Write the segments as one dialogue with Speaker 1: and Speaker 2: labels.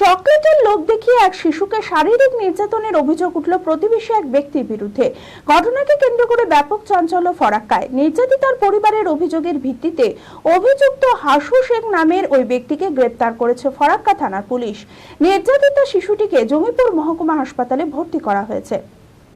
Speaker 1: চকলেটের লোক দেখিয়ে এক শিশুকে শারীরিক নির্যাতনের অভিযোগ উঠল প্রতিবেশী এক ব্যক্তির বিরুদ্ধে। ঘটনাকে কেন্দ্র করে ব্যাপক চাঞ্চল্য ফরাক্কায়। নির্যাতিতার পরিবারের অভিযোগের ভিত্তিতে অভিযুক্ত হাসু শেখ নামের ওই ব্যক্তিকে গ্রেপ্তার করেছে ফরাক্কা থানার পুলিশ। নির্যাতিতা শিশুটিকে জমিপুর মহকুমা হাসপাতালে ভর্তি করা হয়েছে।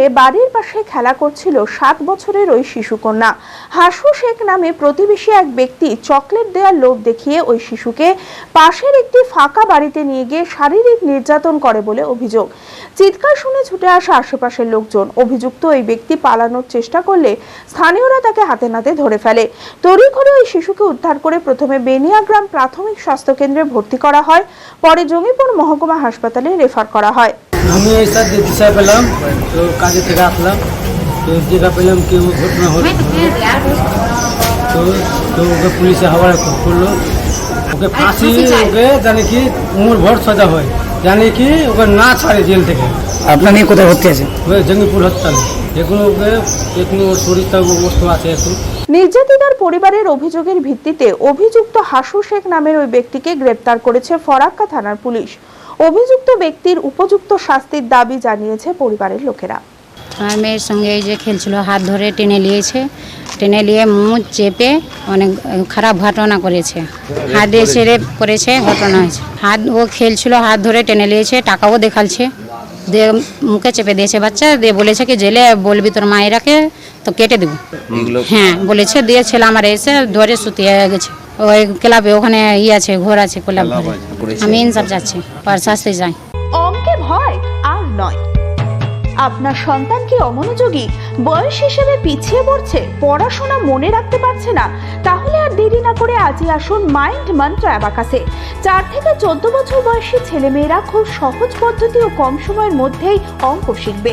Speaker 1: বিকেলে বাড়ির পাশে খেলা করছিল সাত বছরের ওই শিশুকন্যা। হাসু শেখ নামে প্রতিবেশী এক ব্যক্তি চকলেট দেওয়ার লোভ দেখিয়ে ওই শিশুকে পাশের একটি ফাঁকা বাড়িতে নিয়ে গিয়ে শারীরিক নির্যাতন করে বলে অভিযোগ। চিৎকার শুনে ছুটে আসা আশেপাশের লোকজন। অভিযুক্ত ওই ব্যক্তি পালানোর চেষ্টা করলে স্থানীয়রা তাকে হাতে নাতে ধরে ফেলে। তড়িঘড়ি ওই শিশুকে উদ্ধার করে প্রথমে বেনিয়াগ্রাম প্রাথমিক স্বাস্থ্যকেন্দ্রে ভর্তি করা হয়, পরে জঙ্গিপুর মহকুমা হাসপাতালে রেফার করা হয়।
Speaker 2: আমি এই স্যার দিশায় পেলাম তো কাজে থেকে আসলাম। তো যেটা পেলাম কি ও ঘটনা হলো। তো তো ওকে পুলিশে হাওয়ায় করল। ওকে ফাঁসি ওকে জানে কি উমর ভর সাজা হয়। জানে কি ওকে না ছাড়ে জেল থেকে।
Speaker 3: আপনার নিয়ে কোথায় ভর্তি আছে?
Speaker 2: ওই জঙ্গিপুর হসপিটালে এখনও ওকে এখনও ওর শরীরটা অবস্থা আছে এখন।
Speaker 1: নির্যাতিতার পরিবারের অভিযোগের ভিত্তিতে অভিযুক্ত হাসু শেখ নামের ওই ব্যক্তিকে গ্রেপ্তার করেছে ফরাক্কা থানার পুলিশ। অভিযুক্ত ব্যক্তির উপযুক্ত শাস্তির দাবি জানিয়েছে পরিবারের লোকেরা।
Speaker 4: আমার মেয়ের সঙ্গে এই যে খেলছিল হাত ধরে টেনে নিয়েছে। টেনে নিয়ে মুখ চেপে অনেক খারাপ ঘটনা করেছে। হাত দিয়ে ছেড়ে করেছে ঘটনা হয়েছে। হাত ও খেলছিল হাত ধরে টেনে নিয়েছে টাকাও দেখালছে দিয়ে মুখে চেপে দিয়েছে বাচ্চা দিয়ে বলেছে কি জেলে বলবি তোর মায়েরাকে তো কেটে দেবো। হ্যাঁ বলেছে দিয়ে ছেলে আমার এসে ধরে শুতিয়ে গেছে। ওই ক্লাবে ওখানে ই আছে ঘর আছে ক্লাব আমি ইনসাফ যাচ্ছি শাস্তি যাই
Speaker 1: অঙ্কে ভয় আর নয়। আপনার সন্তান কি অমনোযোগী? বয়স হিসেবে পিছিয়ে পড়ছে পড়াশোনা মনে রাখতে পারছে না। তাহলে আর দেরি না করে আজই আসুন মাইন্ড মন্ত্র অ্যাবাকাসে। চার থেকে চোদ্দ বছর বয়সী ছেলেমেয়েরা খুব সহজ পদ্ধতি ও কম সময়ের মধ্যেই অঙ্ক শিখবে।